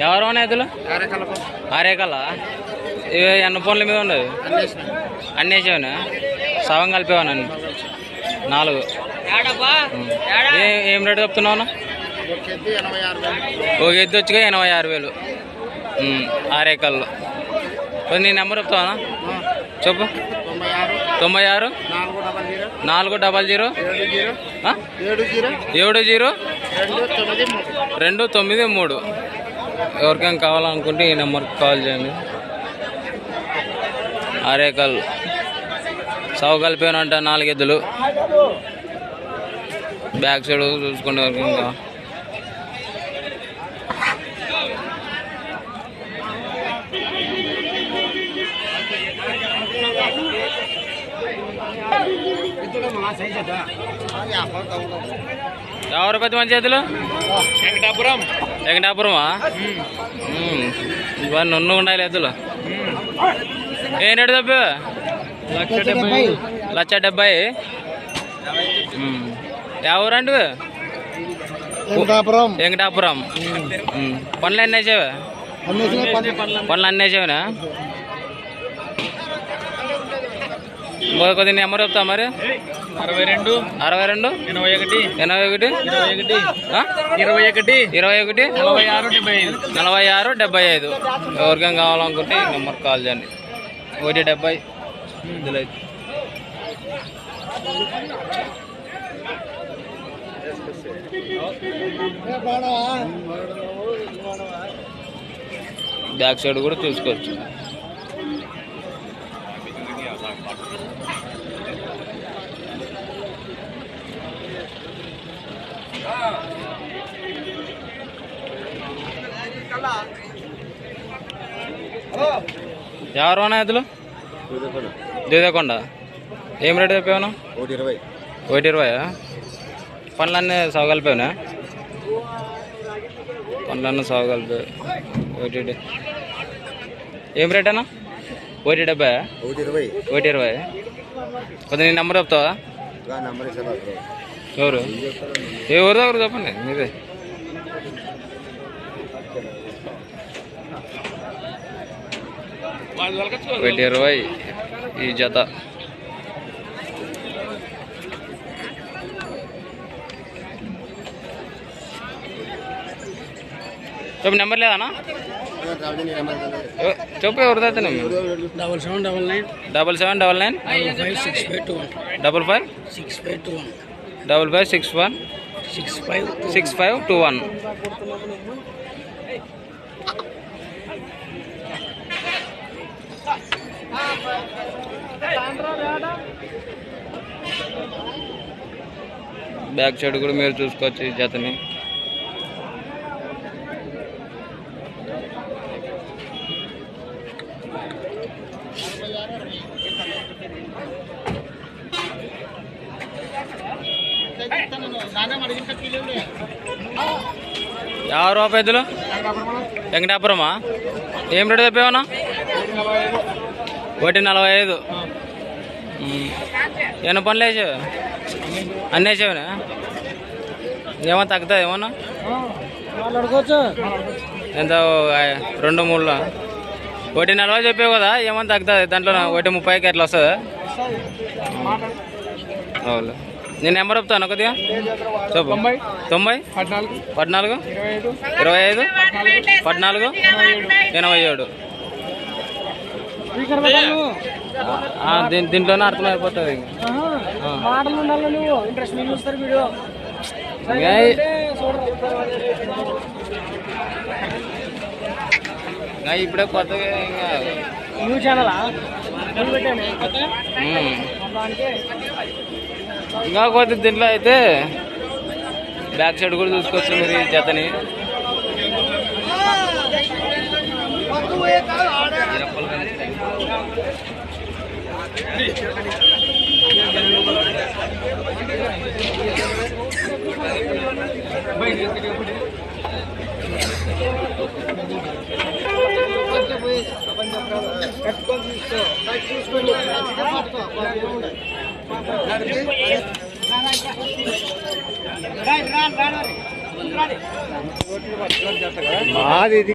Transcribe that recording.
ఎవరు ఎద్దులు ఆరేకల్ల ఇవి ఎన్న ఫోన్ల మీద ఉండదు అన్నీ వేసావునా సవం కలిపేవాను అన్ని నాలుగు. ఏ- రేటు చెప్తున్నావు ఒక ఎద్దు వచ్చిగా ఎనభై ఆరు వేలు. ఆరేకల్లో. నీ నెంబర్ చెప్తావా చెప్పు. తొంభై ఆరు. నాలుగు డబల్ జీరో. ఏడు జీరో. రెండు తొమ్మిది మూడు. ఎవరికైనా కావాలనుకుంటే ఈ నెంబర్కి కాల్ చేయండి. ఆరేకల్. సవ కలిపానంట నాలుగెద్దులు బ్యాక్ సైడ్ చూసుకుంటే వరకు ఇంకా ఎవరు పది మంచి చేతులు? వెంకటాపురం. వెంకటాపురమా. ఇవన్నీ నన్ను ఉండాలి ఎద్దులు. ఏం రేటు తప్పి? లక్ష డెబ్బై. లక్ష డెబ్బై. ఎవరండి వెంకటాపురం. వెంకటాపురం. పనులు అన్నీ వేసావా పనులు అన్నీ వేసావునా కొద్ది నెంబర్ చెప్తా మరి? అరవై రెండు అరవై రెండు ఎనభై ఒకటి ఎనభై ఒకటి. ఇరవై ఒకటి. ఆ? ఇరవై ఒకటి ఇరవై ఒకటి నలభై ఆరు డెబ్బై ఐదు. నలభై ఆరు డెబ్బై ఐదు. ఎవరికైనా కావాలనుకుంటే ఈ నెంబర్ కాల్ చేయండి. ఒకటి డెబ్బై. ఇందులో. బ్యాక్ సైడ్ కూడా చూసుకోవచ్చు. ఎవరు అన్నా ఎద్దులు దేదకొండ. ఏం రేట్ చెప్పాను ఒకటి ఇరవై. ఒకటి ఇరవై పనులన్నీ సాగు కలిపావునా పనులన్నీ సాగు కలిపావు ఒకటి ఏం రేట్ అన్నా? ఒకటి డెబ్బై ఒకటి ఇరవై. ఒకటి ఇరవై కొద్దిగా నీ నెంబర్ చెప్తావా? ఎవరు? ఏ ఊరు దగ్గర చెప్పండి మీదే. ఒకటి ఇరవై ఈ జత. చెప్పు నెంబర్ లేదన్నా ఎవ- చెప్పు ఎవరిదైతే double seven double nine. Double seven double nine? Double five six five two one. Double five? Six one. Six five six five two one. Back side కూడా మీరు చూసుకోవచ్చు ఈ జతని. యాభై రూపాయలు వెంకటాపురమా? ఏం రేటు చెప్పావన్నా ఒకటి నలభై ఐదు. ఉమ్. ఏమన్నా పనులు వేసావు అన్నీ వేసావునా ఏమన్నా తగ్గుతుంది ఏమన్నా? ఎంత? రెండు మూడులో. ఒకటి నలభై చెప్పావు కదా ఏమన్నా తగ్గుతుంది దాంట్లో ఒకటి ముప్పైకి ఎట్లా వస్తుందా? అవును నేను నెంబర్ చెప్తాను కొద్దిగా? చెప్పు. తొంభై. పద్నాలుగు. ఇరవై ఐదు? పద్నాలుగు? ఎనభై ఏడు. దీని దీంట్లోనే అర్థమైపోతుంది. మాటలు నువ్వు. చూస్తారు వీడియో. ఇప్పుడే కొత్తగా ఇంకా న్యూ ఛానల్ ఇంకా కొద్ది దీంట్లో అయితే బ్యాక్ సైడ్ కూడా చూసుకోవచ్చు మీరు జతని. మాది